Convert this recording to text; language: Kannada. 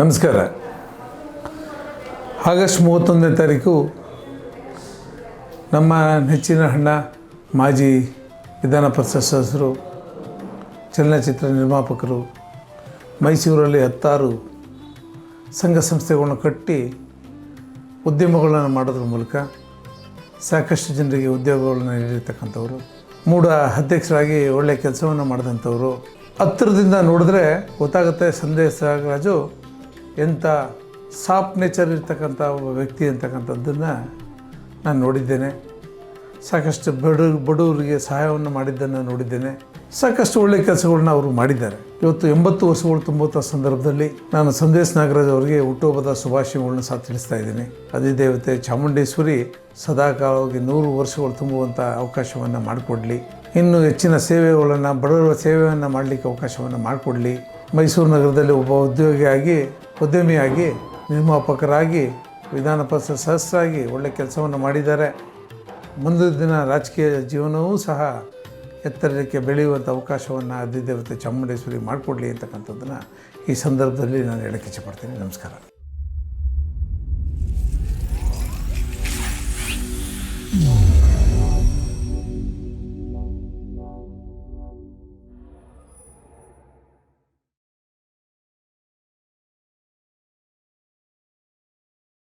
ನಮಸ್ಕಾರ. ಆಗಸ್ಟ್ ಮೂವತ್ತೊಂದನೇ ತಾರೀಕು ನಮ್ಮ ನೆಚ್ಚಿನ ಅಣ್ಣ ಮಾಜಿ ವಿಧಾನ ಪರಿಷತ್ ಸದಸ್ಯರು, ಚಲನಚಿತ್ರ ನಿರ್ಮಾಪಕರು ಮೈಸೂರಲ್ಲಿ ಹತ್ತಾರು ಸಂಘ ಸಂಸ್ಥೆಗಳನ್ನು ಕಟ್ಟಿ ಉದ್ಯಮಗಳನ್ನು ಮಾಡೋದ್ರ ಮೂಲಕ ಸಾಕಷ್ಟು ಜನರಿಗೆ ಉದ್ಯೋಗಗಳನ್ನು ನೀಡಿರ್ತಕ್ಕಂಥವ್ರು. ಮೂಡ ಅಧ್ಯಕ್ಷರಾಗಿ ಒಳ್ಳೆಯ ಕೆಲಸವನ್ನು ಮಾಡಿದಂಥವ್ರು. ಹತ್ತಿರದಿಂದ ನೋಡಿದ್ರೆ ಗೊತ್ತಾಗುತ್ತೆ ಸಂದೇಶ ರಾಜು ಎಂಥ ಸಾಫ್ಟ್ ನೇಚರ್ ಇರ್ತಕ್ಕಂಥ ಒಬ್ಬ ವ್ಯಕ್ತಿ ಅಂತಕ್ಕಂಥದ್ದನ್ನು ನಾನು ನೋಡಿದ್ದೇನೆ. ಸಾಕಷ್ಟು ಬಡ, ಬಡವರಿಗೆ ಸಹಾಯವನ್ನು ಮಾಡಿದ್ದನ್ನು ನೋಡಿದ್ದೇನೆ. ಸಾಕಷ್ಟು ಒಳ್ಳೆಯ ಕೆಲಸಗಳನ್ನ ಅವರು ಮಾಡಿದ್ದಾರೆ. ಇವತ್ತು ಎಂಬತ್ತು ವರ್ಷಗಳು ತುಂಬುವಂಥ ಸಂದರ್ಭದಲ್ಲಿ ನಾನು ಸಂದೇಶ್ ನಾಗರಾಜ್ ಅವರಿಗೆ ಹುಟ್ಟುಹಬ್ಬದ ಶುಭಾಶಯಗಳನ್ನ ಸಹ ತಿಳಿಸ್ತಾ ಇದ್ದೀನಿ. ಅಧಿದೇವತೆ ಚಾಮುಂಡೇಶ್ವರಿ ಸದಾಕಾಲವಾಗಿ ನೂರು ವರ್ಷಗಳು ತುಂಬುವಂಥ ಅವಕಾಶವನ್ನು ಮಾಡಿಕೊಡಲಿ. ಇನ್ನೂ ಹೆಚ್ಚಿನ ಸೇವೆಗಳನ್ನು, ಬಡವರ ಸೇವೆಯನ್ನು ಮಾಡಲಿಕ್ಕೆ ಅವಕಾಶವನ್ನು ಮಾಡಿಕೊಡಲಿ. ಮೈಸೂರು ನಗರದಲ್ಲಿ ಒಬ್ಬ ಉದ್ಯೋಗಿಯಾಗಿ ಉದ್ಯಮಿಯಾಗಿ, ನಿರ್ಮಾಪಕರಾಗಿ, ವಿಧಾನ ಪರಿಷತ್ ಸದಸ್ಯರಾಗಿ ಒಳ್ಳೆಯ ಕೆಲಸವನ್ನು ಮಾಡಿದ್ದಾರೆ. ಮುಂದಿನ ದಿನ ರಾಜಕೀಯ ಜೀವನವೂ ಸಹ ಎತ್ತರಕ್ಕೆ ಬೆಳೆಯುವಂಥ ಅವಕಾಶವನ್ನು ಅಧಿದೇವತೆ ಚಾಮುಂಡೇಶ್ವರಿ ಮಾಡಿಕೊಡ್ಲಿ ಅಂತಕ್ಕಂಥದ್ದನ್ನು ಈ ಸಂದರ್ಭದಲ್ಲಿ ನಾನು ಹೇಳಕ್ಕೆ ಇಚ್ಛೆಪಡ್ತೀನಿ ನಮಸ್ಕಾರ.